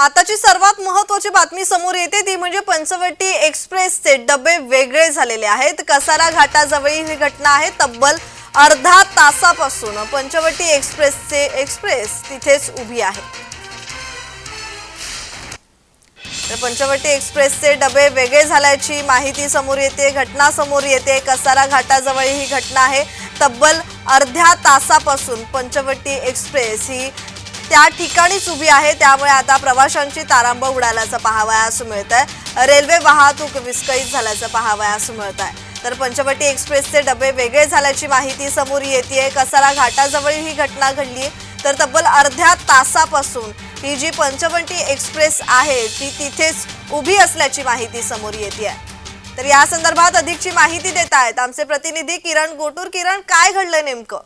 आताची सर्वात महत्वाची बातमी समोर येते ती म्हणजे पंचवटी एक्सप्रेसचे डबे वेगळे झालेले आहेत. कसारा घाटाजवळी ही घटना आहे तब्बल अर्धा तासापासून पंचवटी एक्सप्रेसचे एक्सप्रेस तिथेच उभी आहे. तर पंचवटी एक्सप्रेसचे डबे वेगळे झाल्याची माहिती समोर येते घटना समोर येते. कसारा घाटाजवळ ही घटना आहे तब्बल अर्ध्या तासापासून पंचवटी एक्सप्रेस ही त्या ठिकाणीच उभी आहे. त्यामुळे आता प्रवाशांची तारांब उडाल्याचं पाहावयास मिळत आहे रेल्वे वाहतूक विस्कळीत झाल्याचं पाहावयास मिळत आहे तर पंचवटी एक्सप्रेसचे डबे वेगळे झाल्याची माहिती समोर येते कसारा घाटाजवळ ही घटना घडली तर तब्बल अर्ध्या तासापासून ही जी पंचवटी एक्सप्रेस आहे ती तिथेच उभी असल्याची माहिती समोर येते आहे तर या संदर्भात अधिकची माहिती देत आहेत आमचे प्रतिनिधी किरण गोटूर किरण काय घडलं नेमकं?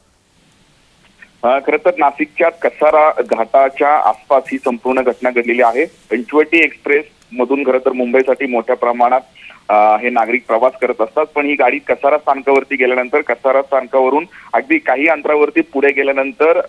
खरं तर नाशिकच्या कसारा घाटाच्या आसपास ही संपूर्ण घटना घडलेली आहे. पंचवटी एक्सप्रेस मधून खरं तर मुंबईसाठी मोठ्या प्रमाणात हे नागरिक प्रवास करत असतात. पण ही गाडी कसारा स्थानकावरती गेल्यानंतर कसारा स्थानकावरून अगदी काही अंतरावरती पुढे गेल्यानंतर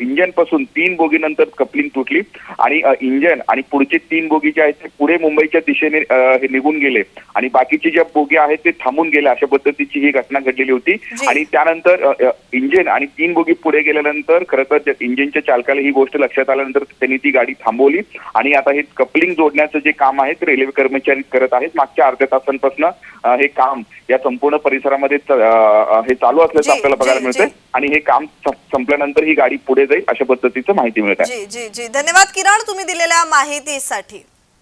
इंजनपासून तीन बोगी नंतर कपलिंग तुटली आणि इंजन आणि पुढचे तीन बोगी जे आहेत ते पुढे मुंबईच्या दिशेने हे निघून गेले. आणि बाकीचे ज्या बोगी आहेत ते थांबून गेले अशा पद्धतीची ही घटना घडलेली होती. आणि त्यानंतर इंजिन आणि तीन बोगी पुढे गेल्यानंतर खरं तर इंजिनच्या चालकाला ही गोष्ट लक्षात आल्यानंतर त्यांनी ती गाडी थांबवली. आणि आता हे कपलिंग जोडण्याचं जे काम आहे ते रेल्वे कर्मचारी करत आहेत. मागच्या अर्ध्या तासांपासून हे काम या संपूर्ण परिसरामध्ये हे चालू असल्याचं आपल्याला बघायला मिळतंय. आणि हे काम संपल्यानंतर ही गाडी पुढे जाईल अशा पद्धतीचं माहिती मिळत आहे. जी जी जी. धन्यवाद किरण तुम्ही दिलेल्या माहितीसाठी.